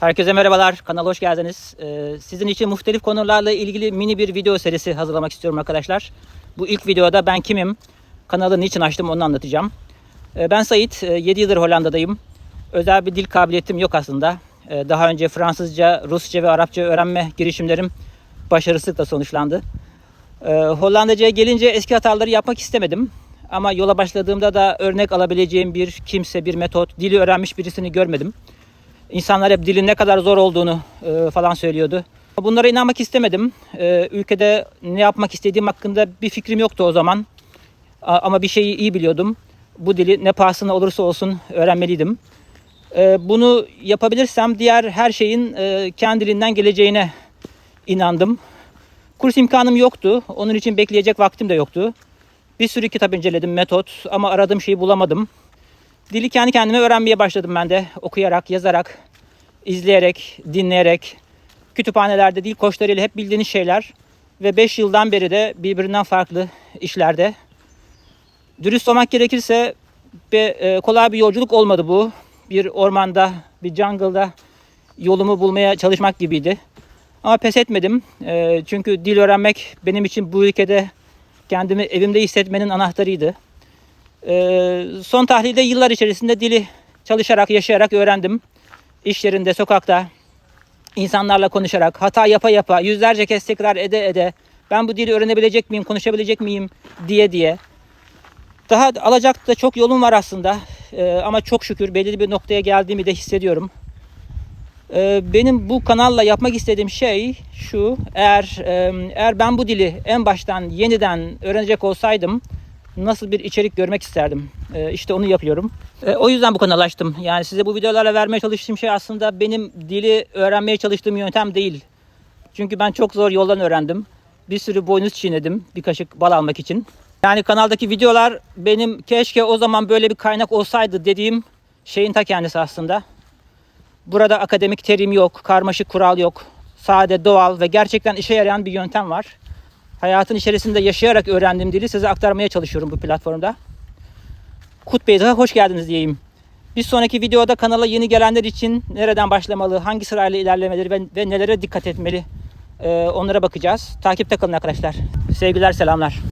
Herkese merhabalar, kanala hoş geldiniz. Ee, sizin için muhtelif konularla ilgili mini bir video serisi hazırlamak istiyorum arkadaşlar. Bu ilk videoda ben kimim, kanalı niçin açtım onu anlatacağım. Ee, ben Sait, 7 yıldır Hollanda'dayım. Özel bir dil kabiliyetim yok aslında. Ee, daha önce Fransızca, Rusça ve Arapça öğrenme girişimlerim başarısızlıkla sonuçlandı. Ee, Hollandaca'ya gelince eski hataları yapmak istemedim. Ama yola başladığımda da örnek alabileceğim bir kimse, bir metot, dili öğrenmiş birisini görmedim. İnsanlar hep dilin ne kadar zor olduğunu e, falan söylüyordu. Bunlara inanmak istemedim. E, ülkede ne yapmak istediğim hakkında bir fikrim yoktu o zaman. A- ama bir şeyi iyi biliyordum. Bu dili ne pahasına olursa olsun öğrenmeliydim. E, bunu yapabilirsem diğer her şeyin e, kendiliğinden geleceğine inandım. Kurs imkanım yoktu. Onun için bekleyecek vaktim de yoktu. Bir sürü kitap inceledim, metot ama aradığım şeyi bulamadım. Dili kendi kendime öğrenmeye başladım ben de. Okuyarak, yazarak, izleyerek, dinleyerek. Kütüphanelerde dil koçlarıyla hep bildiğiniz şeyler. Ve 5 yıldan beri de birbirinden farklı işlerde. Dürüst olmak gerekirse e, kolay bir yolculuk olmadı bu. Bir ormanda, bir jungle'da yolumu bulmaya çalışmak gibiydi. Ama pes etmedim. E, çünkü dil öğrenmek benim için bu ülkede kendimi evimde hissetmenin anahtarıydı. Ee, son tahlilde yıllar içerisinde dili çalışarak, yaşayarak öğrendim. İş yerinde, sokakta, insanlarla konuşarak, hata yapa yapa, yüzlerce kez tekrar ede ede, ben bu dili öğrenebilecek miyim, konuşabilecek miyim diye diye. Daha alacak da çok yolum var aslında. Ee, ama çok şükür belirli bir noktaya geldiğimi de hissediyorum. Ee, benim bu kanalla yapmak istediğim şey şu. Eğer eğer ben bu dili en baştan yeniden öğrenecek olsaydım nasıl bir içerik görmek isterdim. Ee, işte onu yapıyorum. Ee, o yüzden bu kanalı açtım. Yani size bu videolarla vermeye çalıştığım şey aslında benim dili öğrenmeye çalıştığım yöntem değil. Çünkü ben çok zor yoldan öğrendim. Bir sürü boynuz çiğnedim bir kaşık bal almak için. Yani kanaldaki videolar benim keşke o zaman böyle bir kaynak olsaydı dediğim şeyin ta kendisi aslında. Burada akademik terim yok, karmaşık kural yok. Sade, doğal ve gerçekten işe yarayan bir yöntem var. Hayatın içerisinde yaşayarak öğrendiğim dili size aktarmaya çalışıyorum bu platformda. Kut Bey'e hoş geldiniz diyeyim. Bir sonraki videoda kanala yeni gelenler için nereden başlamalı, hangi sırayla ilerlemeleri ve, ve nelere dikkat etmeli ee, onlara bakacağız. Takipte kalın arkadaşlar. Sevgiler, selamlar.